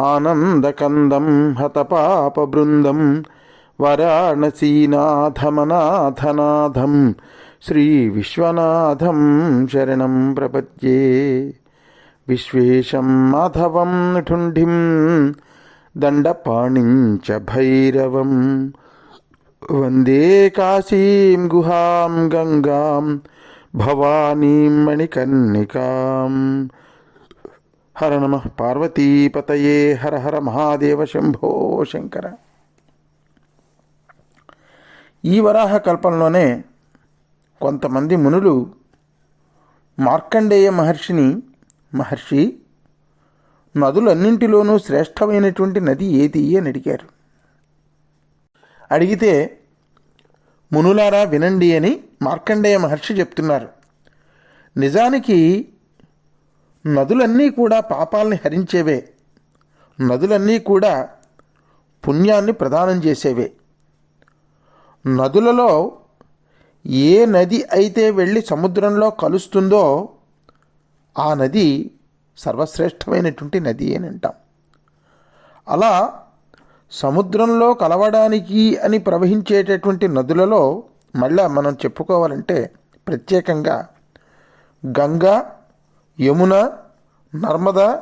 ఆనందకందం హతపాపబృందం వారాణసీనాథమనాథనాథం శ్రీవిశ్వనాథం శరణం ప్రపద్యే. విశ్వేశం మాధవం ఠుండిం దండపాణిం చ భైరవం. వందే కాశీం గుహాం గంగాం భవానీం మణికర్ణికాం. హర నమ పార్వతీపతయే హర హర మహాదేవ శంభో శంకర. ఈ వరాహ కల్పంలోనే కొంతమంది మునులు మార్కండేయ మహర్షిని మహర్షి నదులన్నింటిలోనూ శ్రేష్టమైనటువంటి నది ఏది అని అడిగారు. అడిగితే మునులారా వినండి అని మార్కండేయ మహర్షి చెప్తున్నారు. నిజానికి నదులన్నీ కూడా పాపాలని హరించేవే. నదులన్నీ కూడా పుణ్యాన్ని ప్రదానం చేసేవే. నదులలో ఏ నది అయితే వెళ్ళి సముద్రంలో కలుస్తుందో ఆ నది సర్వశ్రేష్టమైనటువంటి నది అని అంటాం. అలా సముద్రంలో కలవడానికి అని ప్రవహించేటటువంటి నదులలో మళ్ళా మనం చెప్పుకోవాలంటే ప్రత్యేకంగా గంగా యమున నర్మద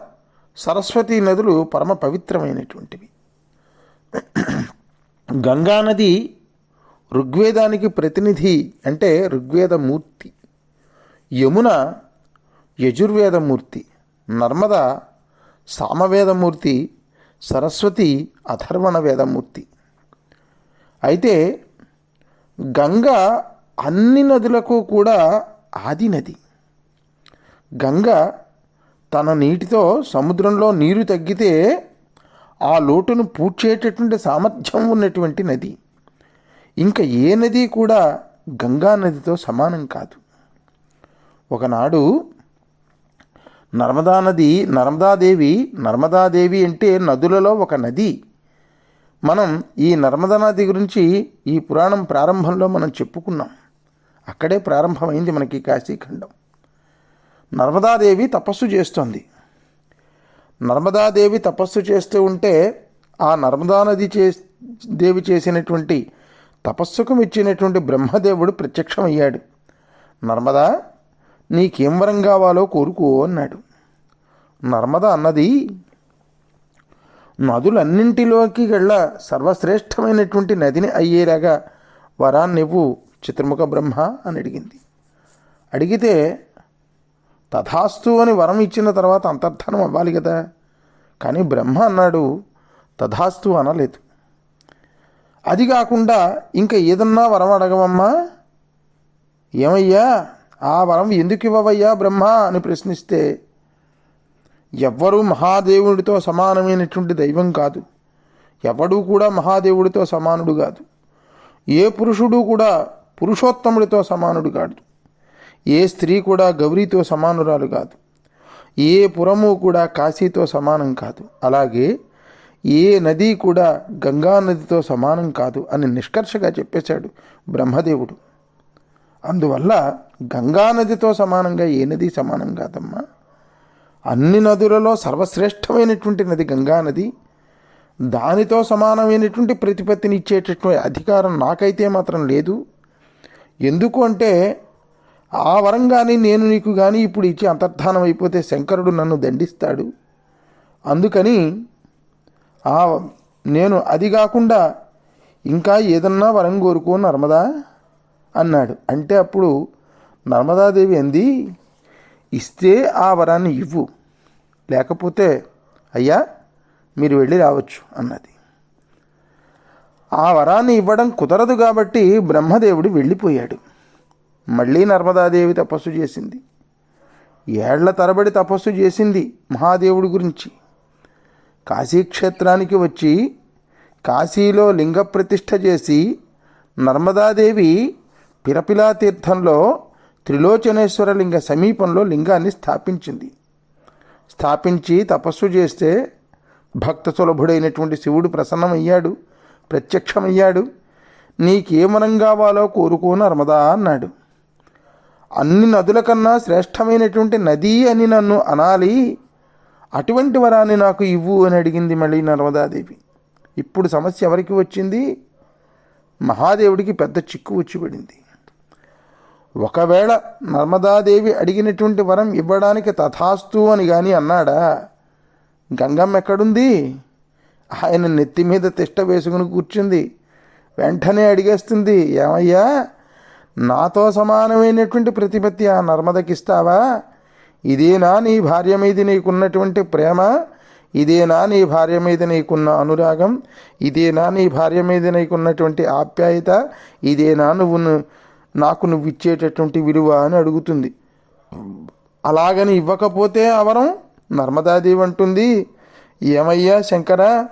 సరస్వతి నదులు పరమ పవిత్రమైనటువంటివి. గంగా నది ఋగ్వేదానికి ప్రతినిధి అంటే ఋగ్వేదమూర్తి. యమున యజుర్వేదమూర్తి. నర్మద సామవేదమూర్తి. సరస్వతి అథర్వణ వేదమూర్తి అయితే గంగ అన్ని నదులకు కూడా ఆది నది. గంగ తన నీటితో సముద్రంలో నీరు తగ్గితే ఆ లోటును పూడ్చేటటువంటి సామర్థ్యం ఉన్నటువంటి నది. ఇంకా ఏ నది కూడా గంగా నదితో సమానం కాదు. ఒకనాడు నర్మదా నది నర్మదాదేవి నర్మదాదేవి అంటే నదులలో ఒక నది. మనం ఈ నర్మదా నది గురించి ఈ పురాణం ప్రారంభంలో మనం చెప్పుకున్నాం. అక్కడే ప్రారంభమైంది మనకి కాశీఖండం. నర్మదాదేవి తపస్సు చేస్తోంది. నర్మదాదేవి తపస్సు చేస్తూ ఉంటే ఆ నర్మదా నది చే దేవి చేసినటువంటి తపస్సుకు మెచ్చినటువంటి బ్రహ్మదేవుడు ప్రత్యక్షమయ్యాడు. నర్మదా నీకేం వరం కావాలో కోరుకో అన్నాడు. నర్మద అన్నది నదులన్నింటిలోకి గళ్ళ సర్వశ్రేష్టమైనటువంటి నదిని అయ్యేలాగా వరాన్ని నువ్వు చిత్రముఖ బ్రహ్మ అని అడిగింది. అడిగితే తథాస్తు అని వరం ఇచ్చిన తర్వాత అంతర్ధానం అవ్వాలి కదా? కానీ బ్రహ్మ అన్నాడు తథాస్తు అనలేదు. అది కాకుండా ఇంకా ఏదన్నా వరం అడగవమ్మా? ఏమయ్యా ఆ వరం ఎందుకు ఇవ్వవయ్యా బ్రహ్మ అని ప్రశ్నిస్తే ఎవ్వరూ మహాదేవుడితో సమానమైనటువంటి దైవం కాదు. ఎవడూ కూడా మహాదేవుడితో సమానుడు కాదు. ఏ పురుషుడు కూడా పురుషోత్తముడితో సమానుడు కాదు. ఏ స్త్రీ కూడా గౌరీతో సమానురాలు కాదు. ఏ పురము కూడా కాశీతో సమానం కాదు. అలాగే ఏ నది కూడా గంగా నదితో సమానం కాదు అని నిష్కర్షగా చెప్పేశాడు బ్రహ్మదేవుడు. అందువల్ల గంగా నదితో సమానంగా ఏ నది సమానం కాదమ్మా? అన్ని నదులలో సర్వశ్రేష్టమైనటువంటి నది గంగా నది దానితో సమానమైనటువంటి ప్రతిపత్తిని ఇచ్చేటటువంటి అధికారం నాకైతే మాత్రం లేదు. ఎందుకు అంటే ఆ వరం కానీ నేను నీకు కానీ ఇప్పుడు ఇచ్చి అంతర్ధానం అయిపోతే శంకరుడు నన్ను దండిస్తాడు. అందుకని ఆ నేను అది కాకుండా ఇంకా ఏదన్నా వరం కోరుకో నర్మదా అన్నాడు. అంటే అప్పుడు నర్మదాదేవి అంది ఇస్తే ఆ వరాన్ని ఇవ్వు. లేకపోతే అయ్యా మీరు వెళ్ళి రావచ్చు అన్నది. ఆ వరాన్ని ఇవ్వడం కుదరదు కాబట్టి బ్రహ్మదేవుడు వెళ్ళిపోయాడు. మళ్ళీ నర్మదాదేవి తపస్సు చేసింది. ఏళ్ళ తరబడి తపస్సు చేసింది మహాదేవుడి గురించి. కాశీక్షేత్రానికి వచ్చి కాశీలో లింగ ప్రతిష్ఠ చేసి నర్మదాదేవి పిరపిలా తీర్థంలో త్రిలోచనేశ్వర లింగ సమీపంలో లింగాన్ని స్థాపించింది. స్థాపించి తపస్సు చేస్తే భక్త సులభుడైనటువంటి శివుడు ప్రసన్నమయ్యాడు ప్రత్యక్షమయ్యాడు. నీకేమనం కావాలో కోరుకో నర్మదా అన్నాడు. అన్ని నదుల కన్నా శ్రేష్టమైనటువంటి నది అని నన్ను అనాలి అటువంటి వరాన్ని నాకు ఇవ్వు అని అడిగింది మళ్ళీ నర్మదాదేవి. ఇప్పుడు సమస్య ఎవరికి వచ్చింది? మహాదేవుడికి పెద్ద చిక్కు వచ్చి పడింది. ఒకవేళ నర్మదాదేవి అడిగినటువంటి వరం ఇవ్వడానికి తథాస్తు అని కానీ అన్నాడా? గంగమ్మ ఎక్కడుంది? ఆయన నెత్తి మీద తిష్ట వేసుకుని కూర్చుంది. వెంటనే అడిగేస్తుంది ఏమయ్యా? నాతో సమానమైనటువంటి ప్రతిపత్తి ఆ నర్మదకి ఇస్తావా ఇదేనా నీ భార్య మీద నీకున్నటువంటి ప్రేమ? ఇదేనా నీ భార్య మీద నీకున్న అనురాగం? ఇదేనా నీ భార్య మీద నీకున్నటువంటి ఆప్యాయత? ఇదేనా నువ్వు ను- నాకు నువ్వు ఇచ్చేటటువంటి విలువ అని అడుగుతుంది. అలాగని ఇవ్వకపోతే అవరం? నర్మదాదేవి అంటుంది. ఏమయ్యా శంకర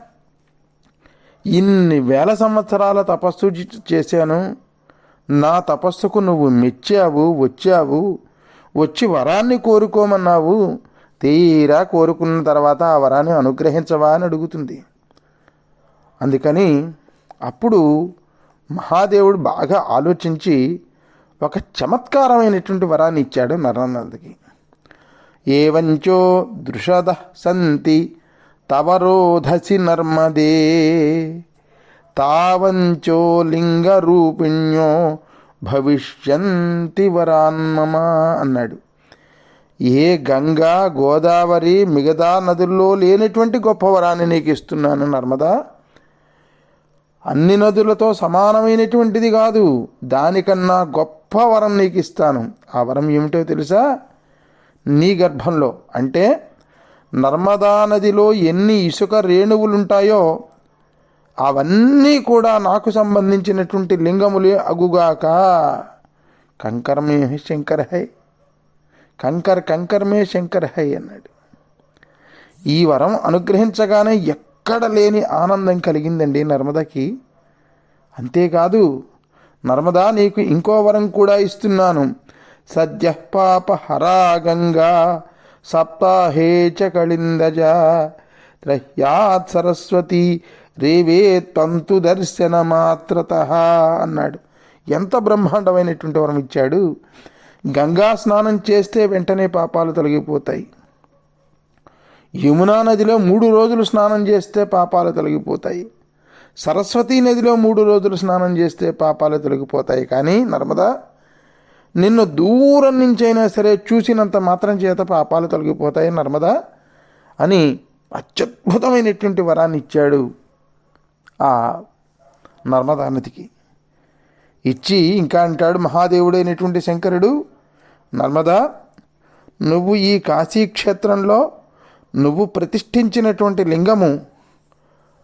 ఇన్ని వేల సంవత్సరాల తపస్సు చేశాను. నా తపస్సుకు నువ్వు మెచ్చావు వచ్చావు వచ్చి వరాన్ని కోరుకోమన్నావు. తీరా కోరుకున్న తర్వాత ఆ వరాన్ని అనుగ్రహించవా అని అడుగుతుంది. అందుకని అప్పుడు మహాదేవుడు బాగా ఆలోచించి ఒక చమత్కారమైనటువంటి వరాన్ని ఇచ్చాడు నరనందకి ఏవంచో దృషద సంతి తవరోధసి నర్మదే. తావంచో లింగరూపిణ్యో భవిష్యంతి వరాన్మమ అన్నాడు. ఏ గంగా గోదావరి మిగతా నదుల్లో లేనటువంటి గొప్ప వరాన్ని నీకు ఇస్తున్నాను నర్మదా. అన్ని నదులతో సమానమైనటువంటిది కాదు దానికన్నా గొప్ప వరం నీకు ఇస్తాను. ఆ వరం ఏమిటో తెలుసా? నీ గర్భంలో అంటే నర్మదా నదిలో ఎన్ని ఇసుక రేణువులుంటాయో అవన్నీ కూడా నాకు సంబంధించినటువంటి లింగములే అగుగాక. కంకరమే శంకర హై కంకర్ కంకరమే శంకర హై అన్నాడు. ఈ వరం అనుగ్రహించగానే ఎక్కడ లేని ఆనందం కలిగిందండి నర్మదకి. అంతేకాదు నర్మదా నీకు ఇంకో వరం కూడా ఇస్తున్నాను. సద్య పాప హరా గంగా సప్తాహే చ కళిందజ త్రహ్యాత్ సరస్వతి రేవే తంతు దర్శన మాత్రత అన్నాడు. ఎంత బ్రహ్మాండమైనటువంటి వరం ఇచ్చాడు. గంగా స్నానం చేస్తే వెంటనే పాపాలు తొలగిపోతాయి. యమునా నదిలో మూడు రోజులు స్నానం చేస్తే పాపాలు తొలగిపోతాయి. సరస్వతీ నదిలో మూడు రోజులు స్నానం చేస్తే పాపాలు తొలగిపోతాయి. కానీ నర్మదా నిన్ను దూరం నుంచైనా సరే చూసినంత మాత్రం చేత పాపాలు తొలగిపోతాయి నర్మదా అని అత్యద్భుతమైనటువంటి వరాన్ని ఇచ్చాడు. ఆ నర్మదా నదికి. ఇచ్చి ఇంకా అంటాడు మహాదేవుడైనటువంటి శంకరుడు నర్మదా నువ్వు ఈ కాశీక్షేత్రంలో నువ్వు ప్రతిష్ఠించినటువంటి లింగము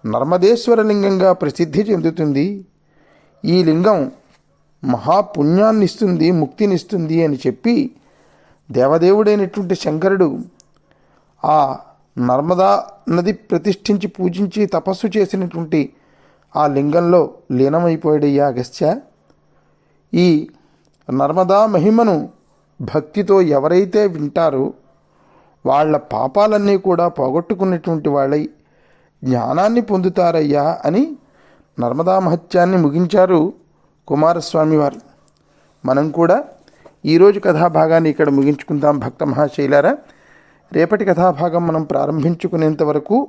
నర్మదేశ్వర లింగంగా ప్రసిద్ధి చెందుతుంది. ఈ లింగం మహాపుణ్యాన్ని ఇస్తుంది ముక్తినిస్తుంది అని చెప్పి దేవదేవుడైనటువంటి శంకరుడు ఆ నర్మదా నది ప్రతిష్ఠించి పూజించి తపస్సు చేసినటువంటి ఆ లింగంలో లీనమైపోయాడయ్యా అగస్త్య. ఈ నర్మదా మహిమను భక్తితో ఎవరైతే వింటారో వాళ్ళ పాపాలన్నీ కూడా పోగొట్టుకున్నటువంటి వాళ్ళై జ్ఞానాన్ని పొందుతారయ్యా అని నర్మదా మహత్యాన్ని ముగించారు కుమారస్వామి వారు. మనం కూడా ఈరోజు కథాభాగాన్ని ఇక్కడ ముగించుకుందాం భక్త మహాశైలారా. రేపటి కథాభాగం మనం ప్రారంభించుకునేంత వరకు